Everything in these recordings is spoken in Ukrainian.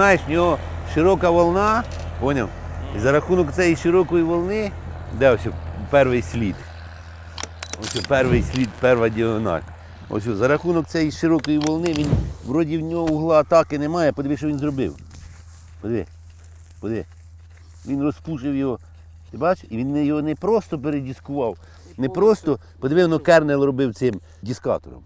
Розумієш, в нього широка волна, поняв? І за рахунок цієї широкої волни, де ось перший слід. Ось перший слід, перша діагональ. Ось за рахунок цієї широкої волни, він вроді в нього угла атаки немає, подиви, що він зробив. Подиви, подиви. Він розпушив його. Ти бачиш? І він його не просто передіскував, не просто, подиви, воно кернел робив цим дискатором.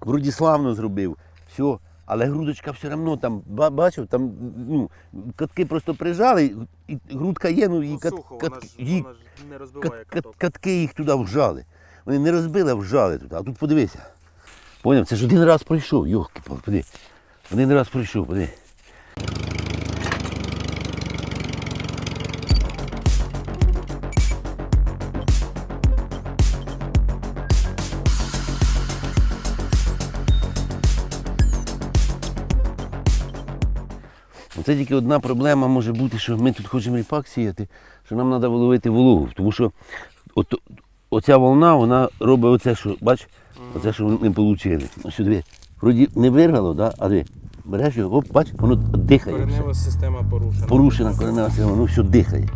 Вроді славно зробив, все. Але грудочка все одно там, бачив, там ну, катки просто прижали, і грудка є, ну і Ну, кат, сухо, кат, вона ж, її, вона ж не розбиває кат, каток. катки їх туди вжали. Вони не розбили, а вжали туди. А тут подивися. Поняв, це ж один раз пройшов, йохки, поди. Один раз пройшов, поди. Це тільки одна проблема може бути, що ми тут хочемо ріпак сіяти, що нам треба виловити вологу. Тому що от, оця волна, вона робить оце, що, бач, оце, що ми отримали. Ось сюди. Вроді не вирвало, да? а ти береш його, оп, бач, воно дихає. все. Коренева система порушена. Порушена коренева система, воно все дихає.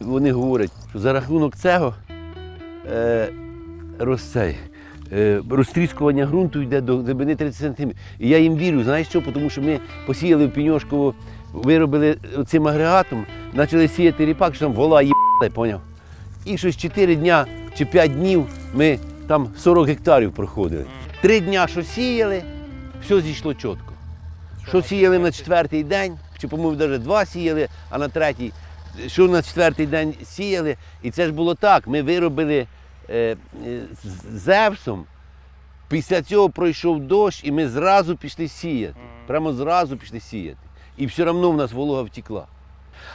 Вони говорять, за рахунок цього е, розцей, е, розтріскування ґрунту йде до глибини 30 см. І я їм вірю, знаєш що? Тому що ми посіяли в Піньошково, виробили цим агрегатом, почали сіяти ріпак, що там вола їбала, поняв? І щось 4 дня чи 5 днів ми там 40 гектарів проходили. Три дня, що сіяли, все зійшло чітко. Що сіяли на четвертий день, чи, по-моєму, навіть два сіяли, а на третій, що на четвертий день сіяли. І це ж було так. Ми виробили е, е, з Зевсом. Після цього пройшов дощ, і ми зразу пішли сіяти. Прямо зразу пішли сіяти. І все одно в нас волога втекла.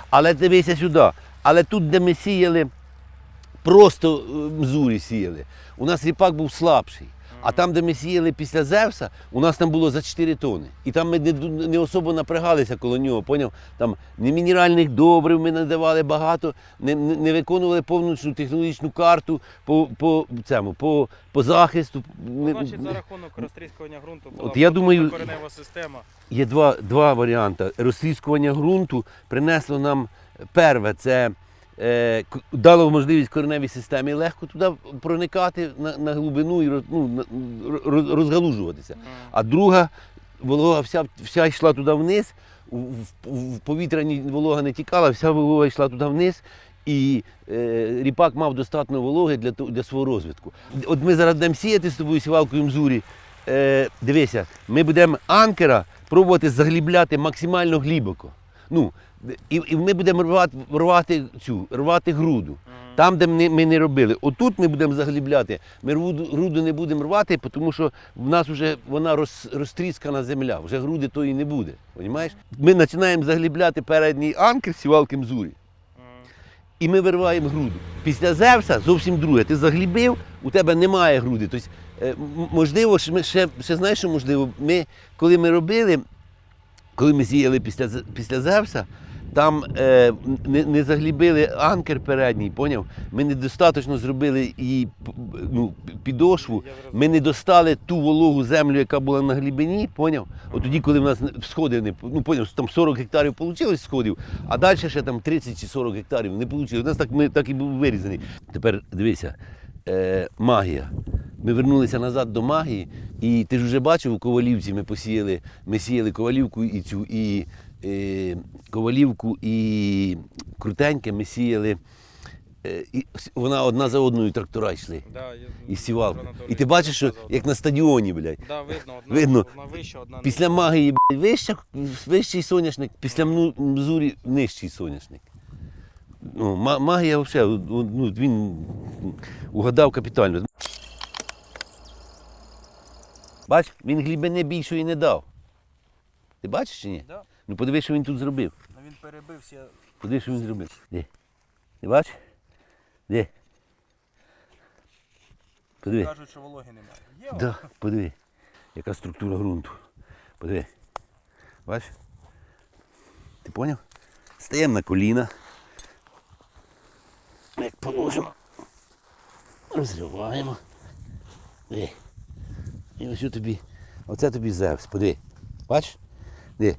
Але дивися сюди. Але тут, де ми сіяли, просто е, мзурі сіяли, у нас ріпак був слабший. А там, де ми сіяли після Зевса, у нас там було за 4 тони. І там ми не, не особо напрягалися коло нього, поняв? Там не мінеральних добрив ми надавали багато, не, не, виконували повністю технологічну карту по, по, цьому, по, по захисту. Ну, Значить, за рахунок розтріскування ґрунту була От я думаю- коренева система. Є два, два варіанти. Розтріскування ґрунту принесло нам перше, це дало можливість кореневій системі легко туди проникати на, на глибину і ну, розгалужуватися. А друга волога вся, вся йшла туди вниз, в, повітряні волога не тікала, вся волога йшла туди вниз. І е, ріпак мав достатньо вологи для, для свого розвитку. От ми зараз будемо сіяти з тобою сівалкою мзурі. Е, дивися, ми будемо анкера пробувати заглібляти максимально глибоко. Ну, і, і ми будемо рвати, рвати цю, рвати груду. Там, де ми, ми не робили. Отут ми будемо заглібляти. Ми груду, груду не будемо рвати, тому що в нас вже вона роз, розтріскана земля, вже груди тої не буде. Понімаєш? Ми починаємо заглібляти передній анкер сівалки мзурі. І ми вириваємо груду. Після Зевса зовсім друге. Ти заглібив, у тебе немає груди. Тобто, е, можливо, ми ще, ще знаєш, що можливо, ми, коли ми робили, коли ми сіяли після, після Зевса, там е, не, не заглібили анкер передній, поняв? Ми недостатньо зробили її ну, підошву. Ми не достали ту вологу землю, яка була на глибині, поняв? От тоді, коли в нас сходи не ну, поняв, там 40 гектарів вийшло сходів, а далі ще там 30 чи 40 гектарів не вийшло. У нас так, ми, так і був вирізаний. Тепер дивися, е, магія. Ми вернулися назад до магії, і ти ж вже бачив у Ковалівці, ми посіяли, ми сіяли ковалівку і цю, і ковалівку і крутеньке ми сіяли. Е, і вона одна за одною трактора йшли. Да, я- І сівалка. І ти бачиш, що як на стадіоні, блядь. Да, видно, одна, Видно. одна вища, одна Після магії блядь, вища, вищий соняшник, після мзурі нижчий соняшник. Ну, магія взагалі, ну, він угадав капітально. Бач, він глибини більшої не дав. Ти бачиш чи ні? Да. Ну подивись, що він тут зробив. Ну, Він перебився. Подивись, що він зробив. Де? Ти бачиш? Де? Подиви. Кажуть, що вологи немає. Є Да, подиви, яка структура ґрунту. Подиви. Бачиш? Ти поняв? Стаємо на коліна. Як положимо. Розриваємо. Диви. І ось тобі. Оце тобі Зевс. Подиви. Бачиш? Диви.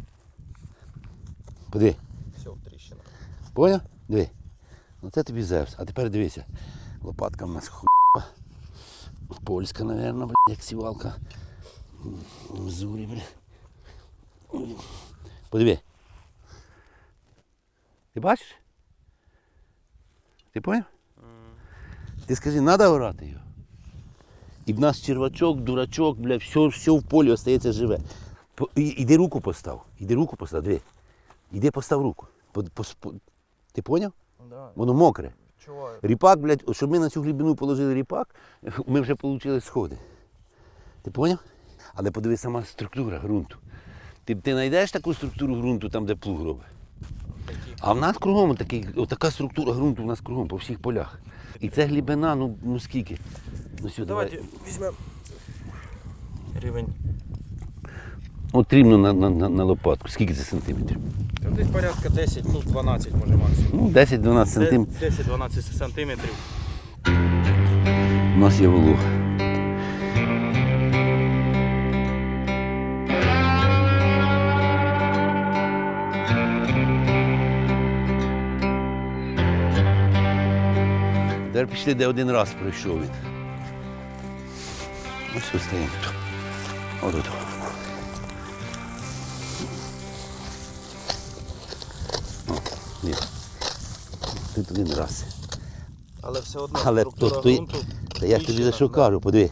Подиви. Все, тріщина. Поняв? Диви. Оце тобі Зевс. А тепер дивися. Лопатка в нас хуйова. Польська, мабуть, блядь, як сівалка. В Зурі, бля. Подиви. Ти бачиш? Ти поняв? Ти скажи, треба орати його? І в нас червачок, дурачок, бля, все, все в полі остається живе. Іди руку постав. Іди руку постав, диви. Іди постав руку. По- пос- по- Ти поняв? Да. Воно мокре. Чуваю. Ріпак, блядь, щоб ми на цю глибину положили ріпак, ми вже отримали сходи. Ти поняв? Але подивись сама структура ґрунту. Ти, ти знайдеш таку структуру ґрунту там, де плуг робить. А в нас кругом такий, отака структура ґрунту в нас кругом по всіх полях. І це глибина, ну, ну скільки? Ну сюди. Давайте візьмемо рівень. От рівно на, на, на, на лопатку. Скільки це сантиметрів? Там десь порядка 10, ну 12 може максимум. Ну, 10-12 сантиметрів. 10-12 сантиметрів. У нас є волога. Тепер пішли, де один раз пройшов він. Ось ось стоїмо. Ось тут. Тут один раз. Але все одно Але то- то й- Та я ж тобі за що кажу, подиви.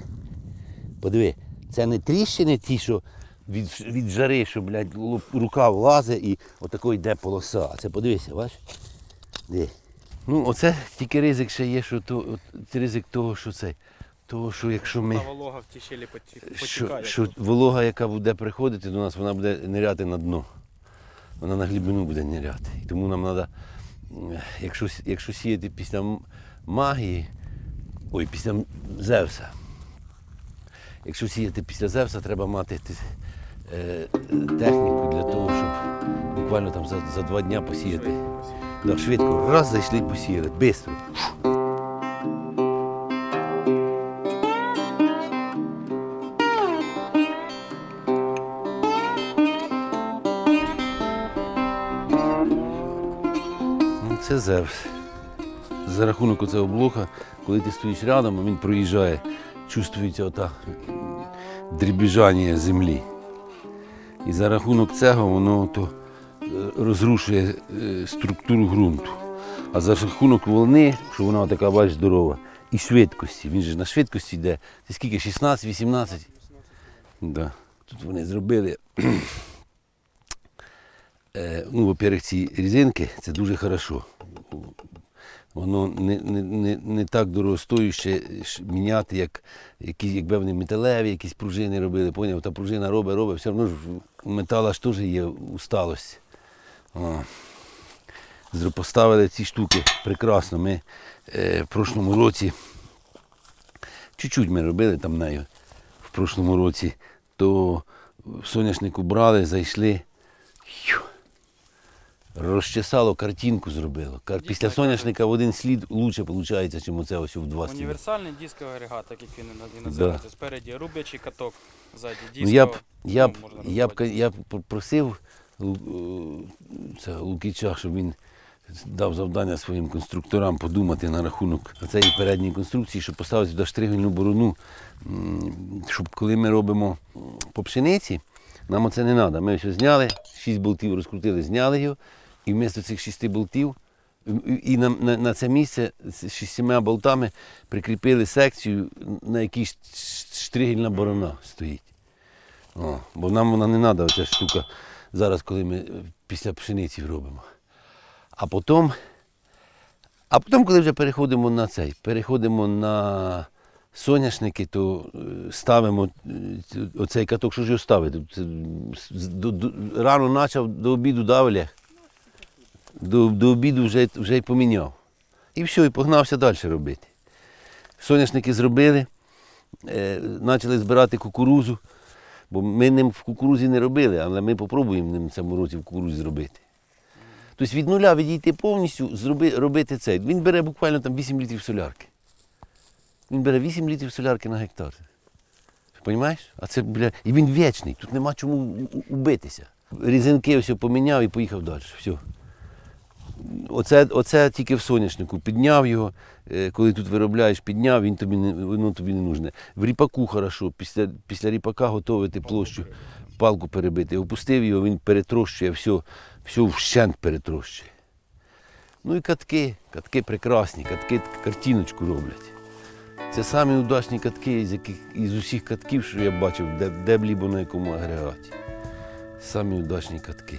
Подиви, це не тріщини ті, що від, від жари, що, блядь, рука влазить і отако йде полоса. А це подивися, бачиш? Диви. Ну, оце тільки ризик ще є, що то, от, ризик того, що це. Того, що якщо ми. Та волога в тій щелі поті- Що, що волога, яка буде приходити до нас, вона буде ниряти на дно. Вона на глибину буде ниряти. І тому нам треба, якщо, якщо сіяти після магії, ой, після Зевса. Якщо сіяти після Зевса, треба мати е, техніку для того, щоб буквально там за, за два дні посіяти. Так, швидко, раз зайшли і посіяли, швидко. Ну, За рахунок оцього блока, коли ти стоїш рядом, він проїжджає, чувствується ота дрібіжання землі. І за рахунок цього воно то е, розрушує е, структуру ґрунту. А за рахунок волни, що вона така бач здорова, і швидкості. Він же на швидкості йде. Це скільки? 16-18? Да. Тут вони зробили ну, во-первых, ці різинки це дуже хорошо. Воно не, не, не, не так дорогостоюще міняти, як якісь, якби вони металеві, якісь пружини робили. Поняв, та пружина робить, робить, все одно ж метала ж теж є усталость. О. Поставили ці штуки прекрасно. Ми е, в прошлому році, чуть-чуть ми робили там нею в прошлому році, то в соняшнику брали, зайшли. Розчесало, картинку зробило. Кар- Дійсно, Після соняшника в один слід лучше виходить, ніж оце ось в два сліди. Універсальний дисковий агрегат, так як він і на- і називається. Спереді рубячий каток, ззаді диско. Ну, я б, я б, можна я б, назвати. я б просив Лу- е, це, Лукіча, щоб він дав завдання своїм конструкторам подумати на рахунок цієї передньої конструкції, щоб поставити туди штригельну борону, м, щоб коли ми робимо м, по пшениці, нам оце не треба. Ми все зняли, шість болтів розкрутили, зняли його, і вмісто цих шести болтів і- на, на, на це місце з шістьма болтами прикріпили секцію, на якій штригельна борона стоїть. О, бо нам вона не треба, оця штука зараз, коли ми е, після пшениці робимо. А потім, а потім, коли вже переходимо на цей, переходимо на соняшники, то е, ставимо е, оцей каток, що ж його ставити? Рано почав до обіду дав Олег. До, до обіду вже, вже й поміняв. І все, і погнався далі робити. Соняшники зробили, е, почали збирати кукурузу. Бо ми ним в кукурузі не робили, але ми спробуємо ним цьому році в кукурузі зробити. Тобто від нуля відійти повністю, зроби, робити це. Він бере буквально там 8 літрів солярки. Він бере 8 літрів солярки на гектар. Понімаєш? А це, бля, і він вічний, тут нема чому убитися. Різинки все поміняв і поїхав далі. Все. Оце, оце тільки в соняшнику. Підняв його, е, коли тут виробляєш, підняв, він тобі не, воно тобі не нужне. В ріпаку хорошо, після, після ріпака готувати площу, палку перебити. Опустив його, він перетрощує, все, все вщент перетрощує. Ну і катки, катки прекрасні, катки картиночку роблять. Це самі удачні катки, із яких із усіх катків, що я бачив, де, де б лібо на якому агрегаті. Самі удачні катки.